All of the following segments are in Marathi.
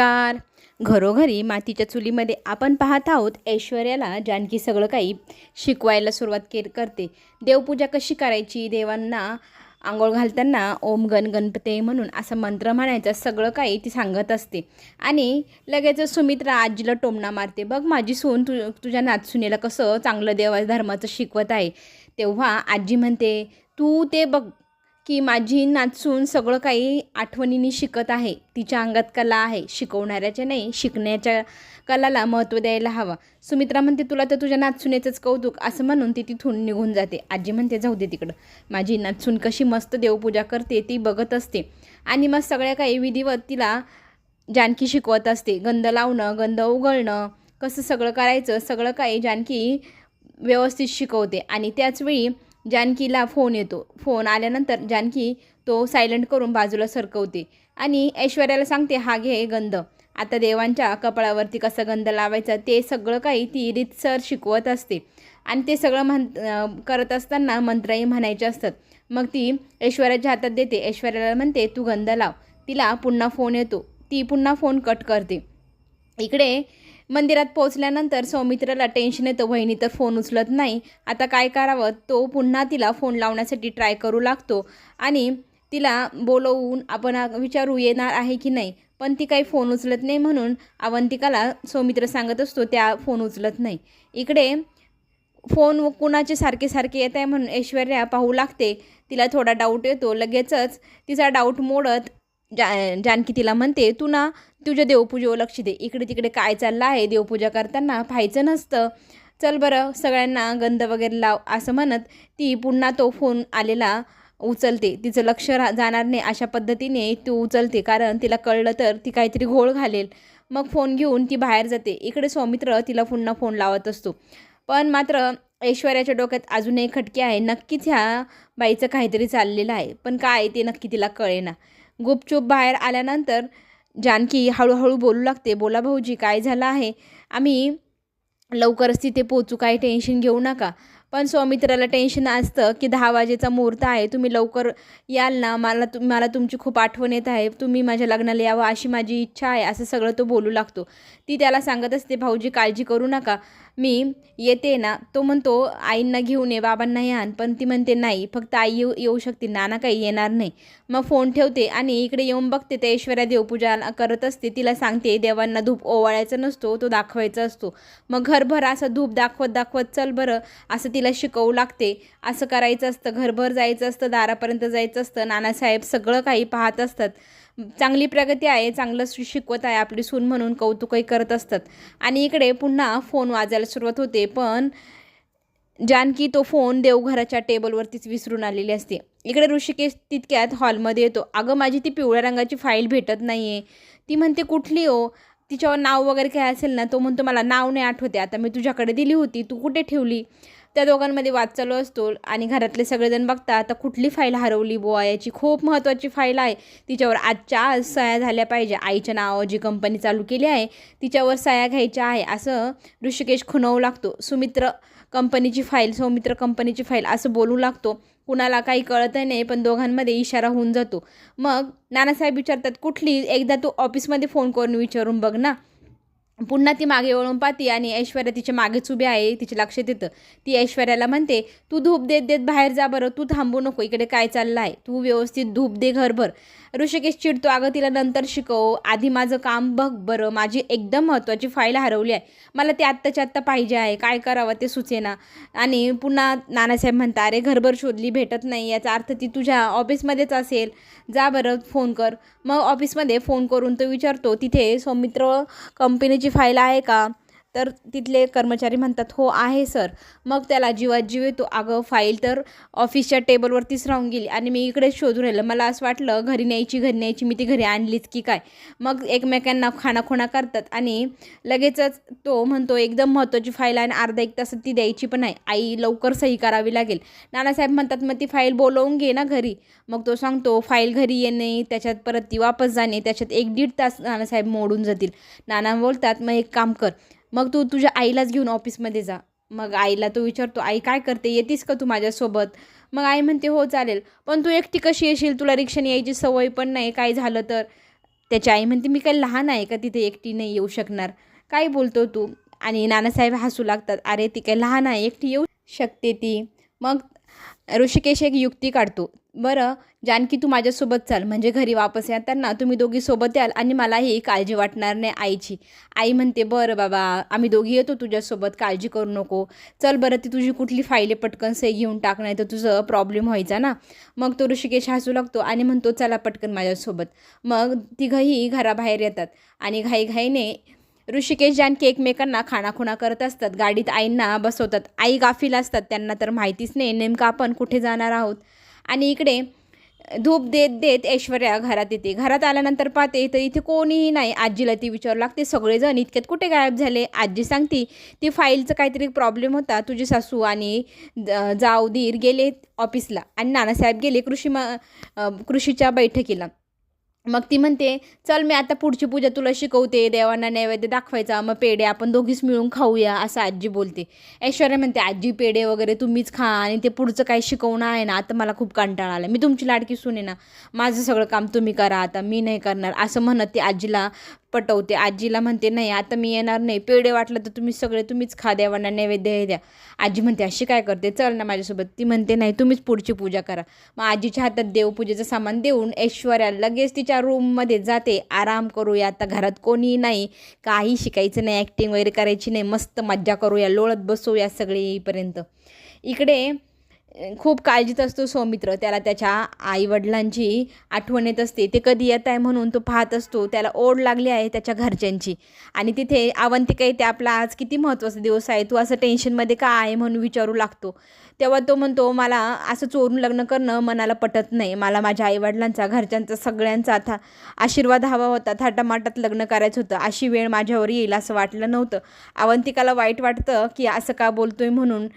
नमस्कार. घरोघरी मातीच्या चुलीमध्ये आपण पाहत आहोत ऐश्वर्याला जानकी सगळं काही शिकवायला सुरुवात के करते. देवपूजा कशी करायची? देवांना आंघोळ घालताना ओम गण गणपते म्हणून असं मंत्र म्हणायचं सगळं काही ती सांगत असते. आणि लगेच सुमित्रा आजीला टोमणा मारते बघ माझी सून तु तुझ्या नातसुनेला कसं चांगलं देवा धर्माचं शिकवत आहे. तेव्हा आजी म्हणते तू ते बघ की माझी नाचून सगळं काही आठवणींनी शिकत आहे. तिच्या अंगात कला आहे. शिकवणाऱ्याच्या नाही शिकण्याच्या कलाला महत्त्व द्यायला हवा. सुमित्रा म्हणते तुला तर तुझ्या नाचुनेचंच कौतुक. असं म्हणून ती तिथून निघून जाते. आजी म्हणते जाऊ दे तिकडं. माझी नाचून कशी मस्त देवपूजा करते ती बघत असते. आणि मग सगळ्या काही विधिवत तिला जानकी शिकवत असते. गंध लावणं गंध उघळणं कसं सगळं करायचं सगळं काही जानकी व्यवस्थित शिकवते. आणि त्याचवेळी जानकीला फोन येतो. फोन आल्यानंतर जानकी तो सायलेंट करून बाजूला सरकवते आणि ऐश्वर्याला सांगते हा घे गंध. आता देवांच्या कपाळावरती कसं गंध लावायचा ते सगळं काही ती रीतसर शिकवत असते. आणि ते सगळं म्हण करत असताना मंत्रही म्हणायचे असतात. मग ती ऐश्वर्याच्या हातात देते. ऐश्वर्याला म्हणते तू गंध लाव. तिला पुन्हा फोन येतो. ती पुन्हा फोन कट करते. इकडे मंदिरात पोहोचल्यानंतर सौमित्राला टेन्शन येतं. वहिनी तर फोन उचलत नाही. आता काय करावं? तो पुन्हा तिला फोन लावण्यासाठी ट्राय करू लागतो. आणि तिला बोलवून आपण विचारू येणार आहे की नाही? पण ती काही फोन उचलत नाही म्हणून अवंतिकाला सौमित्र सांगत असतो त्या फोन उचलत नाही. इकडे फोन कुणाचे सारखे सारखे येत आहे म्हणून ऐश्वर्या पाहू लागते. तिला थोडा डाऊट येतो. लगेचच तिचा डाऊट मोडत जा जानकी तिला म्हणते तू ना तुझ्या देवपूजेवर लक्ष दे. इकडे तिकडे काय चाललं आहे देवपूजा करताना पाहायचं नसतं. चल बरं सगळ्यांना गंध वगैरे लाव. असं म्हणत ती पुन्हा तो फोन आलेला उचलते. तिचं लक्ष रा जाणार नाही अशा पद्धतीने ती उचलते. कारण तिला कळलं तर ती काहीतरी घोळ घालेल. मग फोन घेऊन ती बाहेर जाते. इकडे सौमित्र तिला पुन्हा फोन लावत असतो. पण मात्र ऐश्वर्याच्या डोक्यात अजूनही खटके आहे. नक्कीच ह्या बाईचं काहीतरी चाललेलं आहे. पण काय ते नक्की तिला कळेना. गुपचूप बाहेर आल्यानंतर जानकी हळूहळू बोलू लागते. बोला भाऊजी काय झालं आहे? आम्ही लवकरच तिथे पोचू काही टेन्शन घेऊ नका. पण सौमित्राला टेन्शन असतं की दहा वाजेचा मुहूर्त आहे तुम्ही लवकर याल ना मला तु मला तुमची खूप आठवण येत आहे तुम्ही माझ्या लग्नाला यावं अशी माझी इच्छा आहे असं सगळं तो बोलू लागतो. ती त्याला सांगत असते भाऊजी काळजी करू नका. मी येते ना. तो म्हणतो आईंना घेऊन ये बाबांना आण. पण ती म्हणते नाही फक्त आई येऊ येऊ शकते नाना काही येणार नाही. मग फोन ठेवते आणि इकडे येऊन बघते तर ऐश्वर्या देवपूजा करत असते तिला सांगते देवांना धूप ओवाळायचा नसतो तो दाखवायचा असतो. मग घरभर असं धूप दाखवत दाखवत चल बरं. असं तिला शिकवू लागते. असं करायचं असतं घरभर जायचं असतं दारापर्यंत जायचं असतं नानासाहेब सगळं काही पाहत असतात. चांगली प्रगती आहे चांगलं शिकवत आहे आपली सून म्हणून कौतुकही करत असतात. आणि इकडे पुन्हा फोन वाजायला सुरुवात होते पण जानकी तो फोन देवघराच्या टेबलवरतीच विसरून आलेली असते. इकडे ऋषिकेश तितक्यात हॉलमध्ये येतो. अगं माझी ती पिवळ्या रंगाची फाईल भेटत नाही आहे ती म्हणते कुठली हो? तिच्यावर नाव वगैरे काय असेल ना तो म्हणतो मला नाव नाही आठवते. आता मी तुझ्याकडे दिली होती. तू कुठे ठेवली? त्या दोघांमध्ये वाद चालू असतो आणि घरातले सगळेजण बघतात आता कुठली फाईल हरवली बुवा? याची खूप महत्त्वाची फाईल आहे. तिच्यावर आजच्या आज सया झाल्या पाहिजे. आईच्या नावावर जी कंपनी चालू केली आहे तिच्यावर सह्या घ्यायच्या आहे असं ऋषिकेश खुणवू लागतो. सुमित्र कंपनीची फाईल सौमित्र कंपनीची फाईल असं बोलू लागतो. कुणाला काही कळतही नाही पण दोघांमध्ये इशारा होऊन जातो. मग नानासाहेब विचारतात कुठली? एकदा तू ऑफिसमध्ये फोन करून विचारून बघ ना. पुन्हा ती मागे वळून पाहते आणि ऐश्वर्या तिच्या मागेच उभी आहे तिच्या लक्षात येतं ती ऐश्वर्याला म्हणते तू धूप देत देत बाहेर जा बरं तू थांबू नको इकडे काय चाललं आहे तू व्यवस्थित धूप दे घरभर. ऋषिकेश चिडतो अगं तिला नंतर शिकव. आधी माझं काम बघ बरं. माझी एकदम महत्त्वाची फाईल हरवली आहे. मला ते आत्ताच्या आत्ता पाहिजे आहे. काय करावं ते सुचेना. आणि पुन्हा नानासाहेब म्हणता अरे घरभर शोधली भेटत नाही. याचा अर्थ ती तुझ्या ऑफिसमध्येच असेल. जा बरं फोन कर. मग ऑफिसमध्ये फोन करून तो विचारतो तिथे सौमित्र कंपनीची फाईल आहे का? तर तिथले कर्मचारी म्हणतात हो आहे सर. मग त्याला जीवात जीव येतो. अगं फाईल तर ऑफिसच्या टेबलवरतीच राहून गेली आणि मी इकडेच शोधून राहिलं. मला असं वाटलं घरी न्यायची घरी न्यायची. मी ती घरी आणलीच की काय? मग एकमेकांना खाणाखुणा करतात आणि लगेचच तो म्हणतो एकदम महत्त्वाची फाईल आणि अर्धा एक तासात ती द्यायची पण आहे आई लवकर सही करावी लागेल. नानासाहेब म्हणतात मग ती फाईल बोलवून घे ना घरी. मग तो सांगतो फाईल घरी येणे त्याच्यात परत ती वापस जाणे त्याच्यात एक दीड तास नानासाहेब मोडून जातील. नाना बोलतात मग एक काम कर. मग तू तुझ्या आईलाच घेऊन ऑफिसमध्ये जा. मग आईला तो विचारतो आई काय करते? येतीस का तू माझ्यासोबत? मग आई म्हणते हो चालेल. पण तू एकटी कशी येशील? तुला रिक्षाने यायची सवय पण नाही काय झालं तर? त्याची आई म्हणते मी काही लहान आहे का तिथे एकटी नाही येऊ शकणार? काय बोलतो तू? आणि नानासाहेब हसू लागतात अरे ती काही लहान आहे एकटी येऊ शकते ती. मग ऋषिकेश एक युक्ती काढतो. बरं जानकी तू माझ्यासोबत चाल. म्हणजे घरी वापस येताना तुम्ही दोघी सोबत याल आणि मलाही काळजी वाटणार नाही आईची. आई म्हणते बरं बाबा आम्ही दोघी येतो तुझ्यासोबत. काळजी करू नको. चल बरं ती तुझी कुठली फाईल पटकन से घेऊन टाक नाही तर तुझं प्रॉब्लेम व्हायचा ना. मग तो ऋषिकेश हसू लागतो आणि म्हणतो चला पटकन माझ्यासोबत. मग तिघंही घराबाहेर येतात आणि घाईघाईने ऋषिकेश जानकी एकमेकांना खाणाखुणा करत असतात. गाडीत आईंना बसवतात. आई गाफील असतात. त्यांना तर माहितीच नाही नेमकं आपण कुठे जाणार आहोत. आणि इकडे धूप देत देत ऐश्वर्या घरात येते. घरात आल्यानंतर पाहते तर इथे कोणीही नाही. आजीला ती विचारू लागते. सगळेजण इतक्यात कुठे गायब झाले? आजी सांगती ती फाईलचं काहीतरी प्रॉब्लेम होता. तुझी सासू आणि जाऊ दीर गेले ऑफिसला आणि नानासाहेब गेले कृषी म कृषीच्या बैठकीला. मग ती म्हणते चल मी आता पुढची पूजा तुला शिकवते देवांना नैवेद्य दाखवायचा मग पेढे आपण दोघीच मिळून खाऊया असं आजी बोलते. ऐश्वर्या म्हणते आजी पेढे वगैरे तुम्हीच खा आणि ते पुढचं काय शिकवणं आहे ना आता मला खूप कंटाळा आला मी तुमची लाडकी सुने ना माझं सगळं काम तुम्ही करा आता मी नाही करणार असं म्हणत ती आजीला पटवते. आजीला म्हणते नाही आता मी येणार नाही. पेढे वाटलं तर तुम्ही सगळे तुम्हीच खा देवांना नैवेद्य हे द्या. आजी म्हणते अशी काय करते? चल ना माझ्यासोबत. ती म्हणते नाही तुम्हीच पुढची पूजा करा. मग आजीच्या हातात देवपूजेचं सामान देऊन ऐश्वर्या लगेच तिच्या रूममध्ये जाते. आराम करूया आता घरात कोणी नाही. काही शिकायचं नाही ॲक्टिंग वगैरे करायची नाही. मस्त मज्जा करूया लोळत बसूया सगळे येईपर्यंत इकडे खूप काळजीत असतो सौमित्र. त्याला त्याच्या आईवडिलांची आठवण येत असते. ते कधी येत आहे म्हणून तो पाहत असतो. त्याला ओढ लागली आहे त्याच्या घरच्यांची. आणि तिथे अवंतिका येते. आपला आज किती महत्त्वाचा दिवस आहे. तू असं टेन्शनमध्ये का आहे म्हणून विचारू लागतो. तेव्हा तो म्हणतो मला असं चोरून लग्न करणं मनाला पटत नाही. मला माझ्या आईवडिलांचा घरच्यांचा सगळ्यांचा था आशीर्वाद हवा होता. थाटामाटात लग्न करायचं होतं. अशी वेळ माझ्यावर येईल असं वाटलं नव्हतं. अवंतिकाला वाईट वाटतं की असं का बोलतोय म्हणून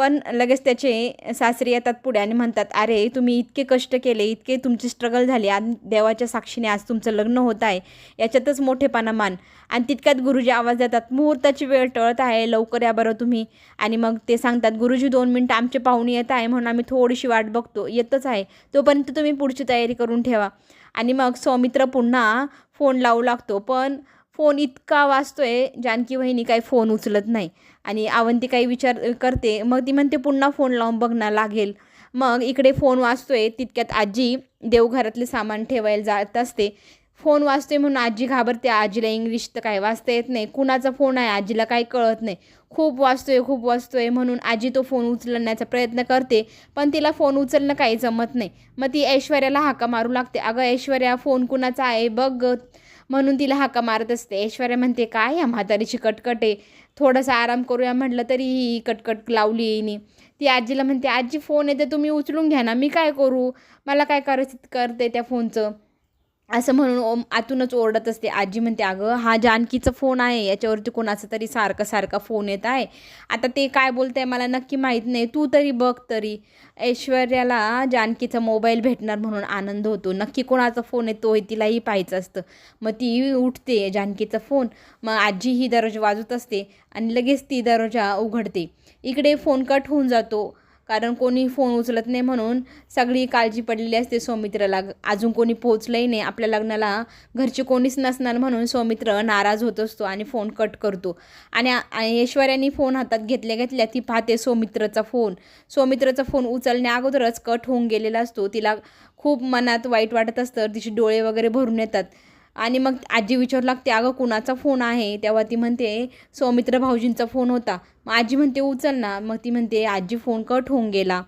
पण लगेच त्याचे सासरे येतात पुढे आणि म्हणतात अरे तुम्ही इतके कष्ट केले इतके तुमची स्ट्रगल झाली. आणि देवाच्या साक्षीने आज तुमचं लग्न होत आहे. याच्यातच मोठेपणा मान. आणि तितक्यात गुरुजी आवाज देतात मुहूर्ताची वेळ टळत आहे लवकर या बरं तुम्ही. आणि मग ते सांगतात गुरुजी दोन मिनटं आमचे पाहुणे येत आहे म्हणून आम्ही थोडीशी वाट बघतो. येतच आहे. तोपर्यंत तुम्ही पुढची तयारी करून ठेवा. आणि मग सौमित्र पुन्हा फोन लावू लागतो पण फोन इतका वाजतोय जानकी वहिनी काही फोन उचलत नाही. आणि अवंती काही विचार करते मग ती म्हणते पुन्हा फोन लावून बघणार लागेल. मग इकडे फोन वाचतोय तितक्यात आजी देवघरातले सामान ठेवायला जात असते. फोन वाचतोय म्हणून आजी घाबरते आजीला इंग्लिश तर काय वाचता येत नाही कुणाचा फोन आहे आजीला काही कळत नाही. खूप वाचतोय खूप वाचतोय म्हणून आजी तो फोन उचलण्याचा प्रयत्न करते पण तिला फोन उचलणं काही जमत नाही. मग ती ऐश्वर्याला हाका मारू लागते अगं ऐश्वर्या फोन कुणाचा आहे? बघ म्हणून तिला हाका मारत असते. ऐश्वर्या म्हणते काय या म्हातारीची कटकट आहे. थोडासा आराम करूया म्हटलं तरी ही कटकट लावली येईने ती आजीला म्हणते आजी फोन येते तुम्ही उचलून घ्या ना. मी काय करू? मला काय करायचं करते त्या फोनचं असं म्हणून ओम आतूनच ओरडत असते. आजी म्हणते अगं हा जानकीचा फोन आहे. याच्यावरती कोणाचा तरी सारखा सारखा फोन येत आहे. आता ते काय बोलतंय मला नक्की माहीत नाही. तू तरी बघ तरी. ऐश्वर्याला जानकीचा मोबाईल भेटणार म्हणून आनंद होतो. नक्की कोणाचा फोन येतो हे तिलाही पाहायचं असतं. मग ती उठते जानकीचा फोन मग आजी ही दरवाजा वाजवत असते आणि लगेच ती दरवाजा उघडते. इकडे फोन कट होऊन जातो. कारण कोणी फोन उचलत नाही म्हणून सगळी काळजी पडलेली असते सौमित्राला. अजून कोणी पोहोचलंही नाही. आपल्या लग्नाला घरचे कोणीच नसणार म्हणून सौमित्र नाराज होत असतो आणि फोन कट करतो. आणि ऐश्वर्याने फोन हातात घेतल्या घेतल्या ती पाहते सौमित्रचा फोन. सौमित्रचा फोन उचलण्या अगोदरच कट होऊन गेलेला असतो. तिला खूप मनात वाईट वाटत असतं. तिचे डोळे वगैरे भरून येतात. आणि मग आजी विचारू लागते अगं कुणाचा फोन आहे? तेव्हा ती म्हणते सौमित्र भाऊजींचा फोन होता. मग आजी म्हणते उचल ना. मग ती म्हणते आजी फोन कट होऊन गेला.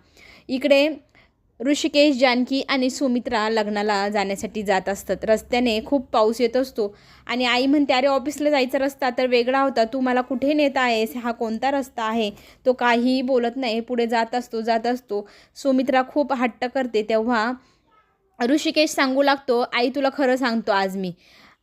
इकडे ऋषिकेश जानकी आणि सुमित्रा लग्नाला जाण्यासाठी जात असतात. रस्त्याने खूप पाऊस येत असतो आणि आई म्हणते अरे ऑफिसला जायचा रस्ता तर वेगळा होता. तू मला कुठे नेत आहेस? हा कोणता रस्ता आहे? तो काहीही बोलत नाही. पुढे जात असतो जात असतो. सुमित्रा खूप हट्ट करते. तेव्हा ऋषिकेश सांगू लागतो आई तुला खरं सांगतो आज मी.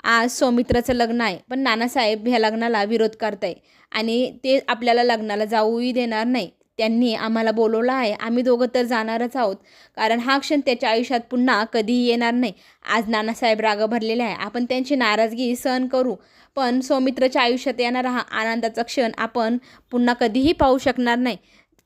आज सौमित्राचं लग्न आहे पण नानासाहेब ह्या लग्नाला विरोध करताय आणि ते आपल्याला लग्नाला जाऊही देणार नाही. त्यांनी आम्हाला बोलवलं आहे आम्ही दोघं तर जाणारच आहोत. कारण हा क्षण त्याच्या आयुष्यात पुन्हा कधीही येणार नाही. आज नानासाहेब राग भरलेले आहे आपण त्यांची नाराजगी सहन करू. पण सौमित्राच्या आयुष्यात येणारा हा आनंदाचा क्षण आपण पुन्हा कधीही पाहू शकणार नाही.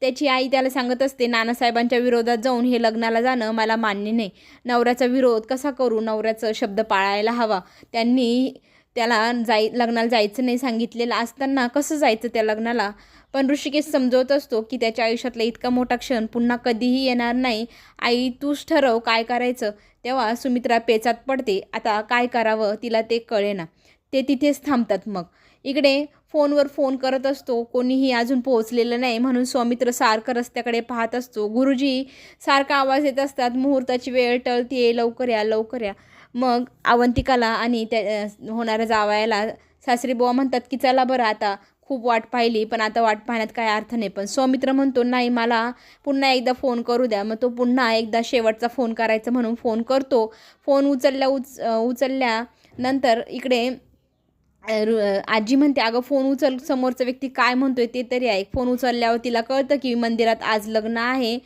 त्याची आई त्याला सांगत असते नानासाहेबांच्या विरोधात जाऊन हे लग्नाला जाणं मला मान्य नाही. नवऱ्याचा विरोध कसा करू? नवऱ्याचं शब्द पाळायला हवा. त्यांनी त्याला जाई लग्नाला जायचं नाही सांगितलेलं असताना कसं जायचं त्या लग्नाला? पण ऋषिकेश समजवत असतो की त्याच्या आयुष्यातला इतका मोठा क्षण पुन्हा कधीही येणार नाही. आई तूच ठरव काय करायचं? तेव्हा सुमित्रा पेचात पडते. आता काय करावं तिला ते कळेना. ते तिथेच थांबतात मग. इकडे फोनवर फोन करत असतो. कोणीही अजून पोहोचलेलं नाही म्हणून स्वामित्र सारखं रस्त्याकडे पाहत असतो. गुरुजी सारखा आवाज येत असतात. मुहूर्ताची वेळ टळतीये. लवकर या लवकर या. मग अवंतिकाला आणि त्या होणाऱ्या जावायला सासरी बुवा म्हणतात की चला बरं आता. खूप वाट पाहिली पण आता वाट पाहण्यात काय अर्थ नाही. पण सौमित्र म्हणतो नाही मला पुन्हा एकदा फोन करू द्या. मग तो पुन्हा एकदा शेवटचा फोन करायचा म्हणून फोन करतो. फोन उचलल्या उच उचलल्यानंतर इकडे आजी म्हणते अगं फोन उचल समोरचा व्यक्ती काय म्हणतोय ते तरी ऐक. फोन उचलल्यावर तिला कळतं की मंदिरात आज लग्न आहे.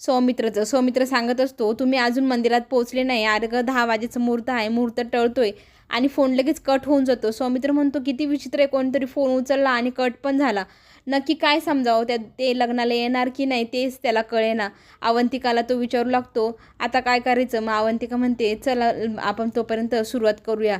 सौमित्रचं सौमित्र सांगत असतो तुम्ही अजून मंदिरात पोहोचले नाही. अर्घ दहा वाजेचं मुहूर्त आहे. मुहूर्त टळतोय आणि फोन लगेच कट होऊन जातो. सौमित्र म्हणतो किती विचित्र आहे कोणतरी फोन उचलला आणि कट पण झाला. नक्की काय समजावं? त्या ते लग्नाला येणार की नाही तेच त्याला कळेना. अवंतिकाला तो विचारू लागतो आता काय करायचं? मग अवंतिका म्हणते चला आपण तोपर्यंत सुरुवात करूया.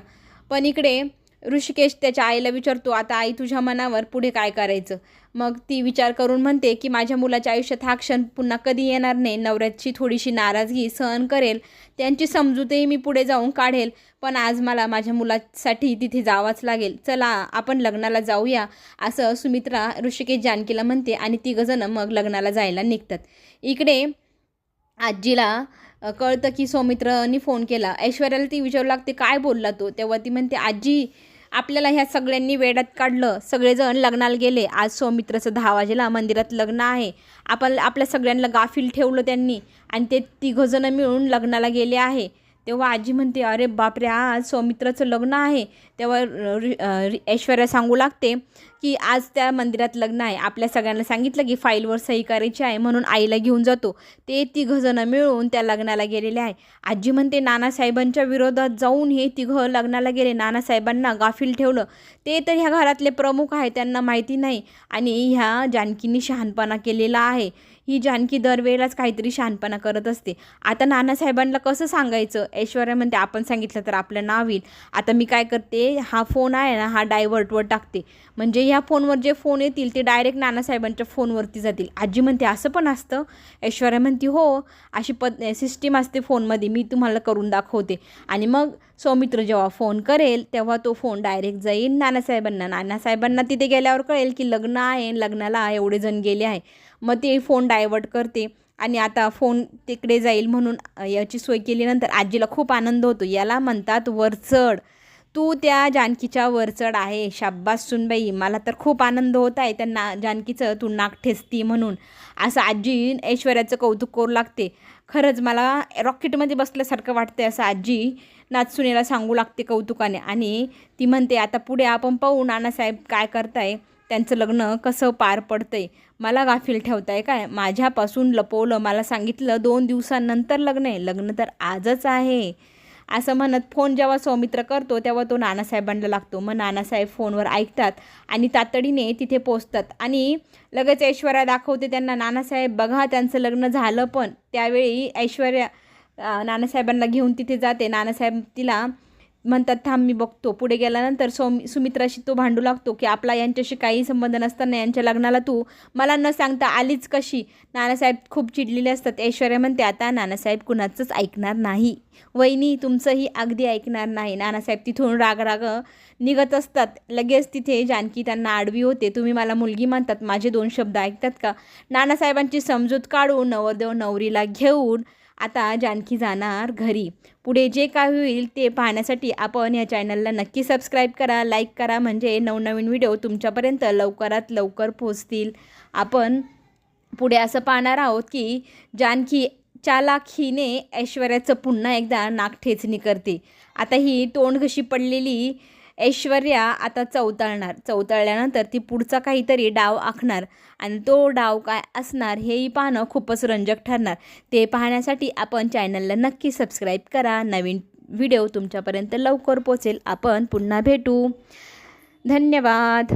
पण इकडे ऋषिकेश त्याच्या आईला विचारतो आता आई तुझ्या मनावर पुढे काय करायचं? मग ती विचार करून म्हणते की माझ्या मुलाच्या आयुष्यात हा क्षण पुन्हा कधी येणार नाही. नवऱ्याची थोडीशी नाराजगी सहन करेल. त्यांची समजूतही मी पुढे जाऊन काढेल. पण आज मला माझ्या मुलासाठी तिथे जावंच लागेल. चला आपण लग्नाला जाऊया. असं सुमित्रा ऋषिकेश जानकीला म्हणते आणि तिघंजणं मग लग्नाला जायला निघतात. इकडे आजीला कळतं की सौमित्रनी फोन केला. ऐश्वर्याला ती विचारू लागते काय बोलला तो? तेव्हा ती म्हणते आजी आपल्याला ह्या सगळ्यांनी वेड्यात काढलं सगळेजण लग्नाला गेले. आज सौमित्रचं दहा वाजेला मंदिरात लग्न आहे. आपण आपल्या सगळ्यांना गाफील ठेवलं त्यांनी आणि ते तिघंजणं मिळून लग्नाला गेले आहे. तेव्हा आजी म्हणते अरे बापरे आज सौमित्राचं लग्न आहे. तेव्हा रि- ऐश्वर्या सांगू लागते की आज त्या मंदिरात लग्न आहे. आपल्या सगळ्यांना सांगितलं की फाईलवर सही करायची आहे म्हणून आईला घेऊन जातो. ते तिघंजणं मिळून त्या लग्नाला गेलेले आहे. आजी म्हणते नानासाहेबांच्या विरोधात जाऊन हे तिघं लग्नाला गेले. नानासाहेबांना गाफील ठेवलं. ते तर ह्या घरातले प्रमुख आहे त्यांना माहिती नाही. आणि ह्या जानकींनी शहाणपणा केलेला आहे. ही जानकी दरवेळेलाच काहीतरी शहाणपणा करत असते. आता नानासाहेबांना कसं सांगायचं? ऐश्वर्या म्हणते आपण सांगितलं तर आपलं नाव येईल. आता मी काय करते? हा फोन आहे ना हा डायव्हर्टवर टाकते. म्हणजे ह्या फोनवर जे फोन येतील ते डायरेक्ट नानासाहेबांच्या फोनवरती जातील. आजी म्हणते असं पण असतं? ऐश्वर्या म्हणते हो अशी पद सिस्टीम असते फोनमध्ये मी तुम्हाला करून दाखवते. आणि मग सौमित्र जेव्हा फोन करेल तेव्हा तो फोन डायरेक्ट जाईल नानासाहेबांना. नानासाहेबांना तिथे गेल्यावर कळेल की लग्न आहे लग्नाला एवढे जण गेले आहे. मग ते फोन डायव्हर्ट करते. आणि आता फोन तिकडे जाईल म्हणून याची सोय केल्यानंतर आजीला खूप आनंद होतो. याला म्हणतात वरचढ तू त्या जानकीच्या वरचढ आहे. शाब्बास सुनबाई मला तर खूप आनंद होत आहे त्या ना जानकीचं तू नाक ठेचती म्हणून. असं आजी ऐश्वर्याचं कौतुक करू लागते. खरंच मला रॉकेटमध्ये बसल्यासारखं वाटते असं आजी नाचसुनेला सांगू लागते कौतुकाने. आणि ती म्हणते आता पुढे आपण पाहू नानासाहेब काय करताय? त्यांचं लग्न कसं पार पडतंय? मला गाफील ठेवताय काय? माझ्यापासून लपवलं मला सांगितलं दोन दिवसांनंतर लग्न आहे. लग्न तर आजच आहे. असं म्हणत फोन जेव्हा सौमित्र करतो तेव्हा तो नानासाहेबांना लागतो. मग नानासाहेब फोनवर ऐकतात आणि तातडीने तिथे पोचतात. आणि लगेच ऐश्वर्या दाखवते त्यांना नानासाहेब बघा त्यांचं लग्न झालं पण. त्यावेळी ऐश्वर्या नानासाहेबांना घेऊन तिथे जाते. नानासाहेब तिला म्हणतात थांब मी बघतो. पुढे गेल्यानंतर सौमी सुमित्राशी तो भांडू लागतो की आपला यांच्याशी काही संबंध नसताना यांच्या लग्नाला तू मला न सांगता आलीच कशी? नानासाहेब खूप चिडलेले असतात. ऐश्वर्या म्हणते आता नानासाहेब कुणाचंच ऐकणार नाही. वहिनी तुमचंही अगदी ऐकणार नाही. नानासाहेब तिथून राग राग निघत असतात. लगेच तिथे जानकी त्यांना आडवी होते. तुम्ही मला मुलगी मानतात? माझे दोन शब्द ऐकतात का? नानासाहेबांची समजूत काढून नवरदेव नवरीला घेऊन आता जानकी जाणार घरी. पुढे जे काय होईल ते पाहण्यासाठी आपण या चॅनलला नक्की सबस्क्राईब करा लाईक करा. म्हणजे नवनवीन व्हिडिओ तुमच्यापर्यंत लवकरात लवकर पोहोचतील. आपण पुढे असं पाहणार आहोत की जानकी चालाखीने ऐश्वर्याचं पुन्हा एकदा नाकठेचणी करते. आता ही तोंड कशी पडलेली ऐश्वर्या आता चौताळणार. चौताळल्यानंतर ती पुढचा काहीतरी डाव आखणार. आणि तो डाव काय असणार हेही पाहणं खूपच रंजक ठरणार. ते पाहण्यासाठी आपण चॅनलला नक्की सबस्क्राईब करा. नवीन व्हिडिओ तुमच्यापर्यंत लवकर पोचेल. आपण पुन्हा भेटू. धन्यवाद.